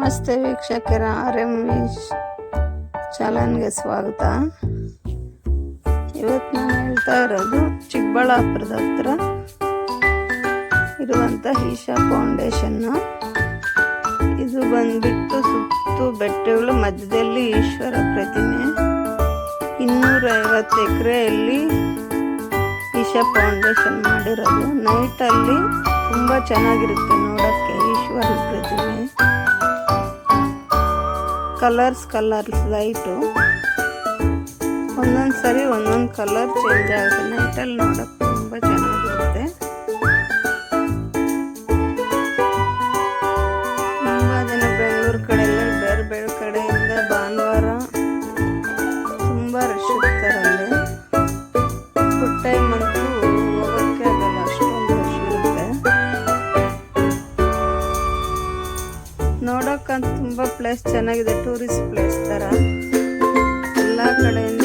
ನಮಸ್ತೆ ವೀಕ್ಷಕರ R M ಚಾಲನ್ಗೆ ಸ್ವಾಗತ. ಇವತ್ತು ನಾನು ಹೇಳ್ತಾ ಇರೋದು ಚಿಕ್ಕಬಳ್ಳಾಪುರದ ಹತ್ರ ಇರುವಂಥ ಈಶಾ ಫೌಂಡೇಶನ್ನು ಇದು ಬಂದ್ಬಿಟ್ಟು ಸುತ್ತು ಬೆಟ್ಟಗಳು, ಮಧ್ಯದಲ್ಲಿ ಈಶ್ವರ ಪ್ರತಿಮೆ. ಇನ್ನೂರೈವತ್ತು ಎಕರೆಯಲ್ಲಿ ಈಶಾ ಫೌಂಡೇಶನ್ ಮಾಡಿರೋದು. ನೈಟಲ್ಲಿ ತುಂಬ ಚೆನ್ನಾಗಿರುತ್ತೆ ನೋಡೋಕ್ಕೆ ಈಶ್ವರ ಪ್ರತಿಮೆ. Colours colours light. ಒಂದೊಂದು ಸರಿ ಒಂದೊಂದು ಕಲರ್ ಚೇಂಜ್ ಆಗುತ್ತೆ. ನೈಟಲ್ಲಿ ನೋಡೋಕೆ ತುಂಬ ಚೆನ್ನಾಗಿರುತ್ತೆ. ತುಂಬ ಪ್ಲೇಸ್ ಚೆನ್ನಾಗಿದೆ ಟೂರಿಸ್ಟ್ ಪ್ಲೇಸ್ ತರ. ಎಲ್ಲ ಕಡೆಯಿಂದನೂ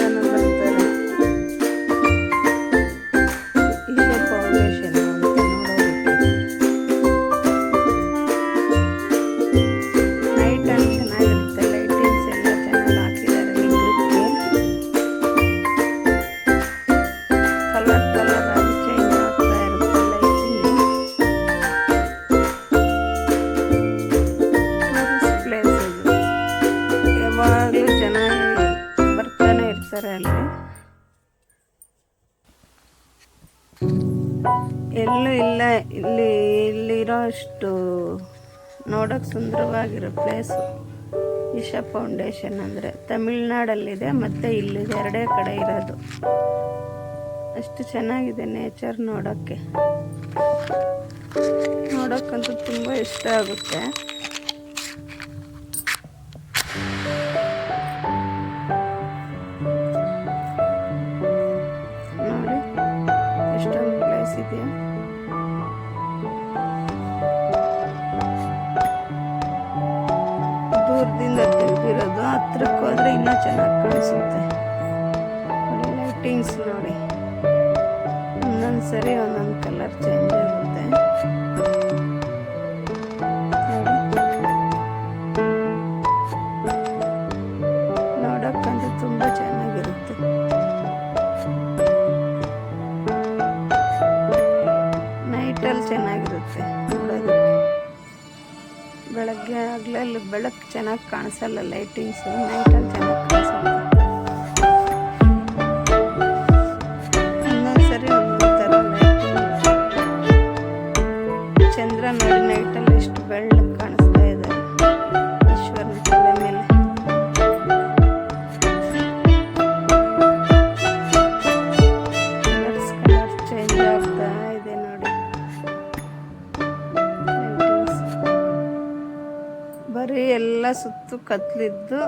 ಬರ್ತಾನೆ ಅಲ್ಲಿ. ಎಲ್ಲೂ ಇಲ್ಲ, ಇಲ್ಲಿ, ಇಲ್ಲಿರೋ ಅಷ್ಟು ನೋಡೋಕೆ ಸುಂದರವಾಗಿರೋ ಪ್ಲೇಸು ಇಶಾ ಫೌಂಡೇಶನ್ ಅಂದರೆ ತಮಿಳ್ನಾಡಲ್ಲಿದೆ, ಮತ್ತು ಇಲ್ಲಿದೆ ಎರಡೇ ಕಡೆ ಇರೋದು. ಅಷ್ಟು ಚೆನ್ನಾಗಿದೆ ನೇಚರ್ ನೋಡೋಕ್ಕೆ. ನೋಡೋಕ್ಕಂತೂ ತುಂಬ ಇಷ್ಟ ಆಗುತ್ತೆ. ದೂರದಿಂದ ತೆಗೆದಿರೋದು. ಹತ್ರಕ್ಕೆ ಹೋದ್ರೆ ಇನ್ನೂ ಚೆನ್ನಾಗಿ ಕಾಣಿಸುತ್ತೆ. ಲೈಟಿಂಗ್ಸ್ ನೋಡಿ. ಒಂದೊಂದು ಸರಿ, ಒಂದೊಂದು ಕಲರ್ ಚೇಂಜ್ ಆಗುತ್ತೆ. ನೋಡಿ ನೋಡೋಕ್ಕಂತೂ ತುಂಬ ಚೆನ್ನಾಗಿರುತ್ತೆ. ನೈಟಲ್ಲಿ ಚೆನ್ನಾಗಿರುತ್ತೆ. ಬೆಳಗ್ಗೆ ಆಗಲೇ ಅಲ್ಲಿ ಬೆಳಕು ಚೆನ್ನಾಗಿ ಕಾಣಿಸಲ್ಲ ಲೈಟಿಂಗ್ಸು ನೈಟಲ್ಲಿ ಚೆನ್ನಾಗಿ ಕಾಣಿಸುತ್ತೆ ಎಲ್ಲ ಸುತ್ತು ಕತ್ಲಿದ್ದು.